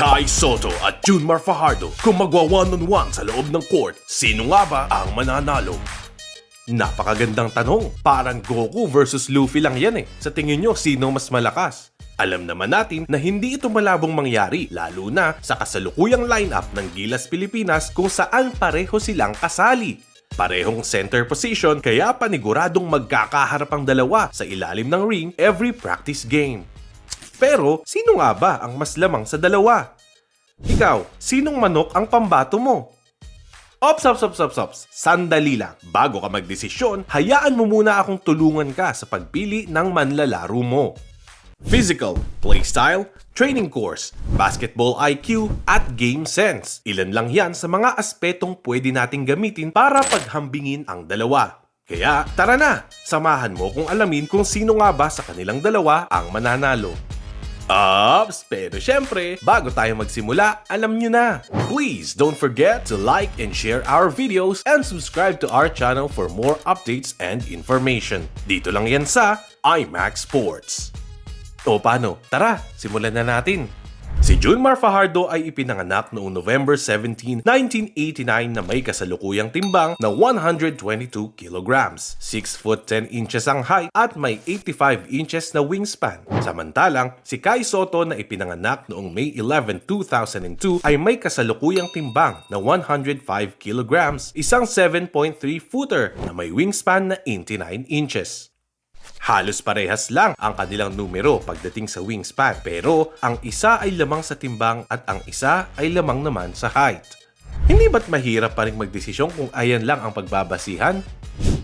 Kai Soto at Junmar Fajardo kung magwa one-on-one sa loob ng court, sino nga ba ang mananalo? Napakagandang tanong. Parang Goku versus Luffy lang yan eh. Sa tingin nyo, sino mas malakas? Alam naman natin na hindi ito malabong mangyari, lalo na sa kasalukuyang lineup ng Gilas Pilipinas kung saan pareho silang kasali. Parehong center position kaya paniguradong magkakaharap ang dalawa sa ilalim ng ring every practice game. Pero sino nga ba ang mas lamang sa dalawa? Ikaw, sinong manok ang pambato mo? Ops, ops, ops, ops, ops. Sandali lang. Bago ka magdesisyon, hayaan mo muna akong tulungan ka sa pagpili ng manlalaro mo. Physical, playstyle, training course, basketball IQ, at game sense. Ilan lang yan sa mga aspetong pwede nating gamitin para paghambingin ang dalawa. Kaya tara na, samahan mo kung alamin kung sino nga ba sa kanilang dalawa ang mananalo. Ups! Pero syempre, bago tayo magsimula, alam nyo na. Please don't forget to like and share our videos and subscribe to our channel for more updates and information. Dito lang yan sa IMAX Sports. O paano? Tara, simulan na natin. Si Junmar Fajardo ay ipinanganak noong November 17, 1989 na may kasalukuyang timbang na 122 kilograms, 6 foot 10 inches ang height at may 85 inches na wingspan. Samantalang, si Kai Soto na ipinanganak noong May 11, 2002 ay may kasalukuyang timbang na 105 kilograms, isang 7.3 footer na may wingspan na 89 inches. Halos parehas lang ang kanilang numero pagdating sa wingspan pero ang isa ay lamang sa timbang at ang isa ay lamang naman sa height. Hindi ba't mahirap pa rin magdesisyon kung ayan lang ang pagbabasihan?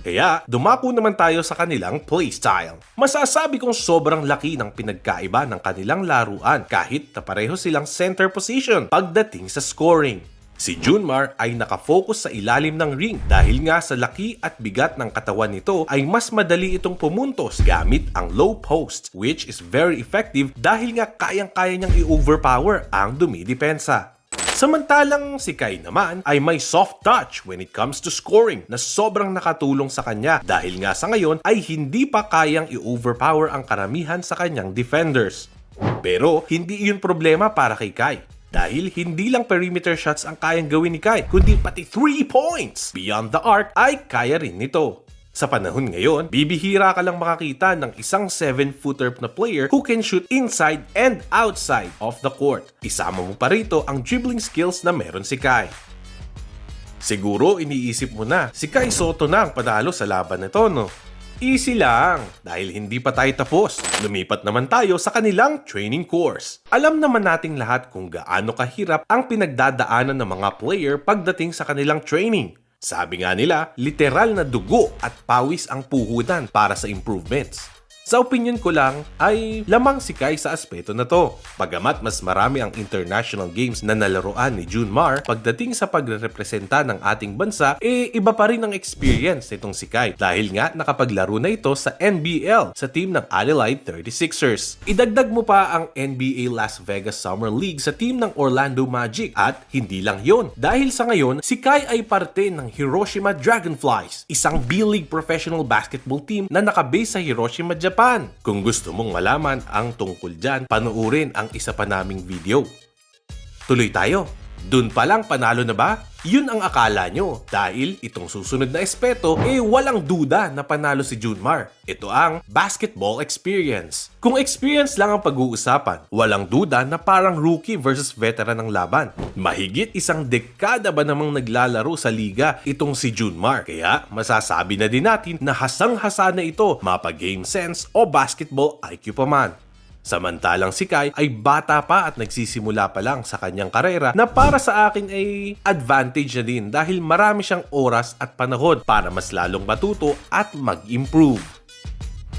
Kaya dumako naman tayo sa kanilang playstyle. Masasabi kong sobrang laki ng pinagkaiba ng kanilang laruan kahit na pareho silang center position pagdating sa scoring. Si Junmar ay nakafocus sa ilalim ng ring dahil nga sa laki at bigat ng katawan nito ay mas madali itong pumuntos gamit ang low post which is very effective dahil nga kayang-kaya niyang i-overpower ang dumidepensa. Samantalang si Kai naman ay may soft touch when it comes to scoring na sobrang nakatulong sa kanya dahil nga sa ngayon ay hindi pa kayang i-overpower ang karamihan sa kanyang defenders. Pero hindi iyon problema para kay Kai dahil hindi lang perimeter shots ang kayang gawin ni Kai, kundi pati 3 points beyond the arc ay kaya rin nito. Sa panahon ngayon, bibihira ka lang makakita ng isang 7-footer na player who can shoot inside and outside of the court. Isama mo pa rito ang dribbling skills na meron si Kai. Siguro iniisip mo na, si Kai Soto na ang panalo sa laban nito no? Easy lang, dahil hindi pa tayo tapos. Lumipat naman tayo sa kanilang training course. Alam naman nating lahat kung gaano kahirap ang pinagdadaanan ng mga player pagdating sa kanilang training. Sabi nga nila, literal na dugo at pawis ang puhunan para sa improvements. Sa opinion ko lang, ay lamang si Kai sa aspeto na to. Pagamat mas marami ang international games na nalaroan ni Junmar, pagdating sa pagrerepresenta ng ating bansa, eh iba pa rin ang experience nitong si Kai dahil nga nakapaglaro na ito sa NBL sa team ng Adelaide 36ers. Idagdag mo pa ang NBA Las Vegas Summer League sa team ng Orlando Magic at hindi lang yon. Dahil sa ngayon, si Kai ay parte ng Hiroshima Dragonflies, isang B-League professional basketball team na nakabase sa Hiroshima, Japan. Kung gusto mong malaman ang tungkol dyan, panuorin ang isa pa naming video. Tuloy tayo. Dun pa lang panalo na ba? Yun ang akala nyo dahil itong susunod na espeto eh walang duda na panalo si Junmar. Ito ang basketball experience. Kung experience lang ang pag-uusapan, walang duda na parang rookie versus veteran ng laban. Mahigit isang dekada ba namang naglalaro sa liga itong si Junmar. Kaya masasabi na din natin na hasang-hasa na ito mapa game sense o basketball IQ pa man. Samantalang si Kai ay bata pa at nagsisimula pa lang sa kanyang karera na para sa akin ay advantage na din dahil marami siyang oras at panahon para mas lalong matuto at mag-improve.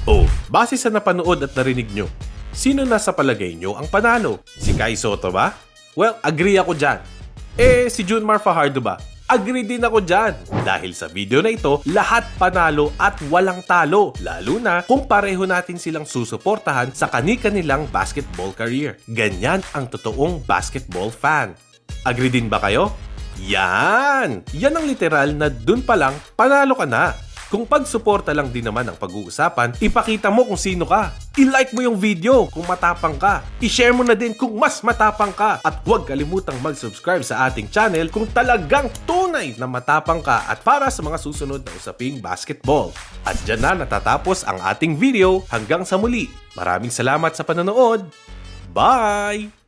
Oh, base sa napanood at narinig nyo, sino nasa palagay nyo ang panalo? Si Kai Soto ba? Well, agree ako dyan. Eh, si Junmar Fajardo ba? Agree din ako dyan. Dahil sa video na ito, lahat panalo at walang talo. Lalo na kung pareho natin silang susuportahan sa kani-kanilang basketball career. Ganyan ang totoong basketball fan. Agree din ba kayo? Yan! Yan ang literal na dun pa lang panalo ka na. Kung pagsuporta lang din naman ang pag-uusapan, ipakita mo kung sino ka. I-like mo yung video kung matapang ka. I-share mo na din kung mas matapang ka. At huwag kalimutang mag-subscribe sa ating channel kung talagang tunay na matapang ka at para sa mga susunod na usaping basketball. At dyan na natatapos ang ating video. Hanggang sa muli. Maraming salamat sa panonood. Bye!